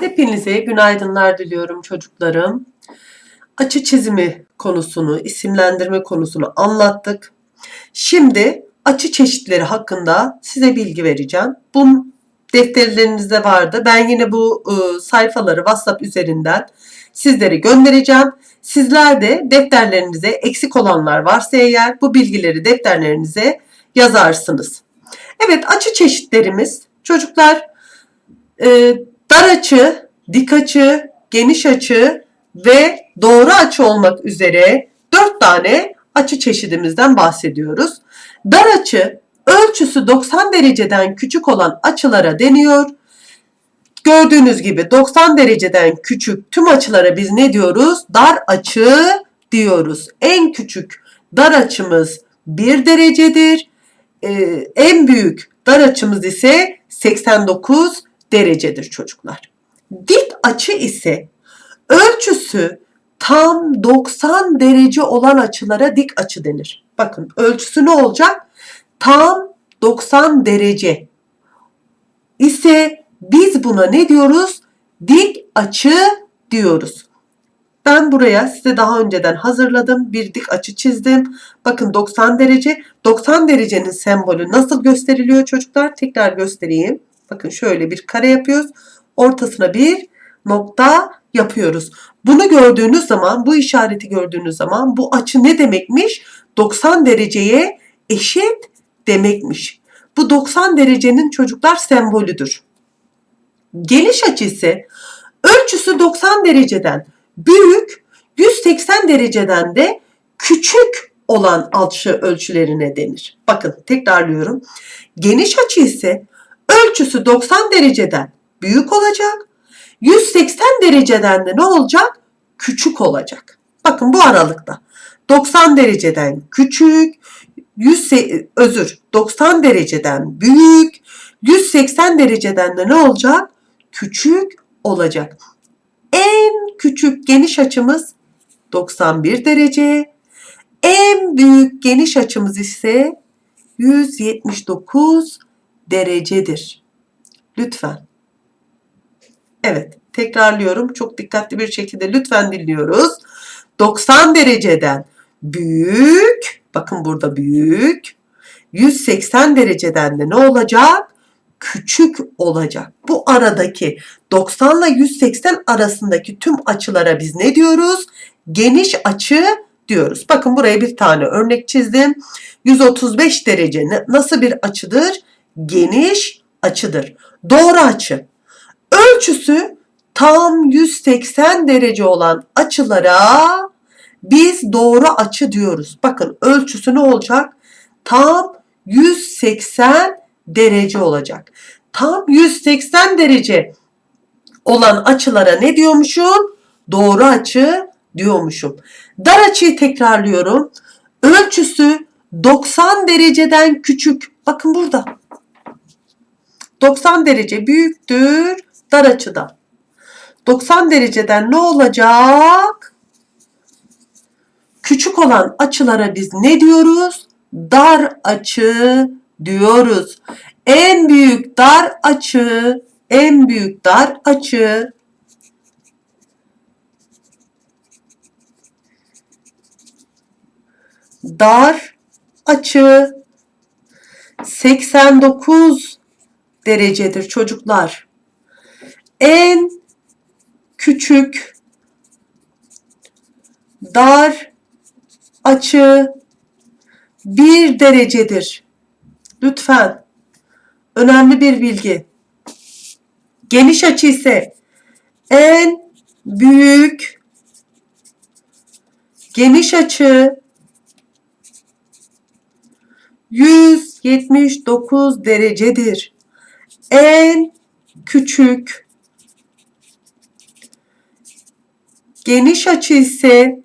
Hepinize günaydınlar diliyorum çocuklarım. Açı çizimi konusunu, isimlendirme konusunu anlattık. Şimdi açı çeşitleri hakkında size bilgi vereceğim. Bu defterlerinizde vardı. Ben yine bu e, sayfaları WhatsApp üzerinden sizlere göndereceğim. Sizler de defterlerinize eksik olanlar varsa eğer bu bilgileri defterlerinize yazarsınız. Evet açı çeşitlerimiz çocuklar e, dar açı, dik açı, geniş açı ve doğru açı olmak üzere dört tane açı çeşidimizden bahsediyoruz. Dar açı ölçüsü 90 dereceden küçük olan açılara deniyor. Gördüğünüz gibi 90 dereceden küçük tüm açılara biz ne diyoruz? Dar açı diyoruz. En küçük dar açımız 1 derecedir. Ee, en büyük dar açımız ise 89 derecedir çocuklar. Dik açı ise ölçüsü tam 90 derece olan açılara dik açı denir. Bakın ölçüsü ne olacak? Tam 90 derece ise biz buna ne diyoruz? Dik açı diyoruz. Ben buraya size daha önceden hazırladım. Bir dik açı çizdim. Bakın 90 derece. 90 derecenin sembolü nasıl gösteriliyor çocuklar? Tekrar göstereyim. Bakın şöyle bir kare yapıyoruz. Ortasına bir nokta yapıyoruz. Bunu gördüğünüz zaman, bu işareti gördüğünüz zaman bu açı ne demekmiş? 90 dereceye eşit demekmiş. Bu 90 derecenin çocuklar sembolüdür. Geniş açı ise ölçüsü 90 dereceden büyük, 180 dereceden de küçük olan açı ölçülerine denir. Bakın tekrarlıyorum. Geniş açı ise ölçüsü 90 dereceden büyük olacak. 180 dereceden de ne olacak? Küçük olacak. Bakın bu aralıkta. 90 dereceden küçük, 100 özür 90 dereceden büyük, 180 dereceden de ne olacak? Küçük olacak. En küçük geniş açımız 91 derece. En büyük geniş açımız ise 179 derecedir. Lütfen. Evet, tekrarlıyorum. Çok dikkatli bir şekilde lütfen dinliyoruz. 90 dereceden büyük, bakın burada büyük. 180 dereceden de ne olacak? Küçük olacak. Bu aradaki 90 ile 180 arasındaki tüm açılara biz ne diyoruz? Geniş açı diyoruz. Bakın buraya bir tane örnek çizdim. 135 derece nasıl bir açıdır? Geniş açıdır. Doğru açı. Ölçüsü tam 180 derece olan açılara biz doğru açı diyoruz. Bakın ölçüsü ne olacak? Tam 180 derece olacak. Tam 180 derece olan açılara ne diyormuşum? Doğru açı diyormuşum. Dar açıyı tekrarlıyorum. Ölçüsü 90 dereceden küçük. Bakın burada. 90 derece büyüktür dar açıdan. 90 dereceden ne olacak? Küçük olan açılara biz ne diyoruz? Dar açı diyoruz. En büyük dar açı, en büyük dar açı dar açı 89 derecedir çocuklar. En küçük dar açı 1 derecedir. Lütfen. Önemli bir bilgi. Geniş açı ise en büyük geniş açı 179 derecedir. En küçük geniş açı ise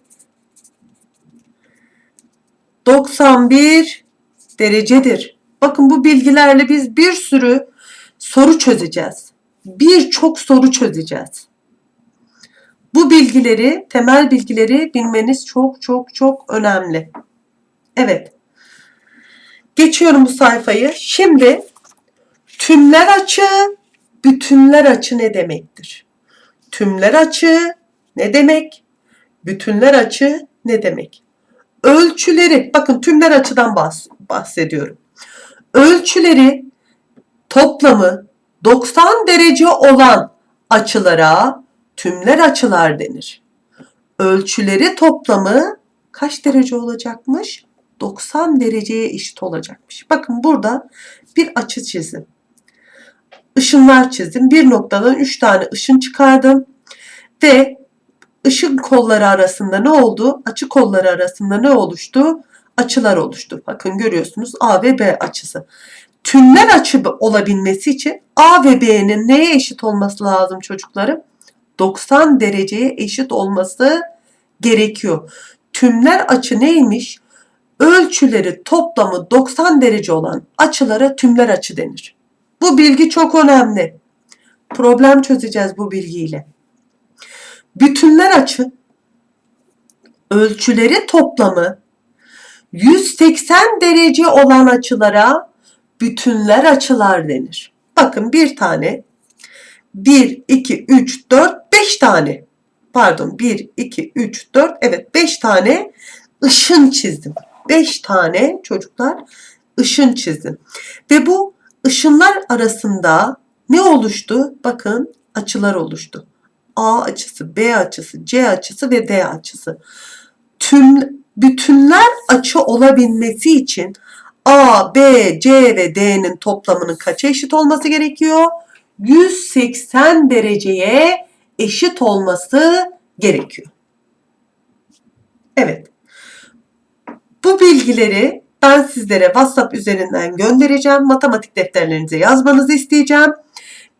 91 derecedir. Bakın bu bilgilerle biz bir sürü soru çözeceğiz. Birçok soru çözeceğiz. Bu bilgileri, temel bilgileri bilmeniz çok çok çok önemli. Evet. Geçiyorum bu sayfayı. Şimdi tümler açı, bütünler açı ne demektir? Tümler açı ne demek? Bütünler açı ne demek? Ölçüleri, bakın tümler açıdan bahs- bahsediyorum. Ölçüleri toplamı 90 derece olan açılara tümler açılar denir. Ölçüleri toplamı kaç derece olacakmış? 90 dereceye eşit olacakmış. Bakın burada bir açı çizdim. Işınlar çizdim. Bir noktadan 3 tane ışın çıkardım. Ve ışın kolları arasında ne oldu? Açı kolları arasında ne oluştu? Açılar oluştu. Bakın görüyorsunuz A ve B açısı. Tümler açı olabilmesi için A ve B'nin neye eşit olması lazım çocuklarım? 90 dereceye eşit olması gerekiyor. Tümler açı neymiş? Ölçüleri toplamı 90 derece olan açılara tümler açı denir. Bu bilgi çok önemli. Problem çözeceğiz bu bilgiyle. Bütünler açı ölçüleri toplamı 180 derece olan açılara bütünler açılar denir. Bakın bir tane 1, 2, 3, 4, 5 tane pardon 1, 2, 3, 4 evet 5 tane ışın çizdim. 5 tane çocuklar ışın çizdim. Ve bu ışınlar arasında ne oluştu? Bakın açılar oluştu. A açısı, B açısı, C açısı ve D açısı. Tüm bütünler açı olabilmesi için A, B, C ve D'nin toplamının kaça eşit olması gerekiyor? 180 dereceye eşit olması gerekiyor. Evet. Bu bilgileri ben sizlere WhatsApp üzerinden göndereceğim. Matematik defterlerinize yazmanızı isteyeceğim.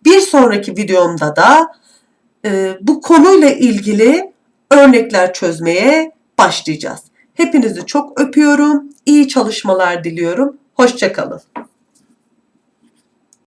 Bir sonraki videomda da e, bu konuyla ilgili örnekler çözmeye başlayacağız. Hepinizi çok öpüyorum. İyi çalışmalar diliyorum. Hoşçakalın.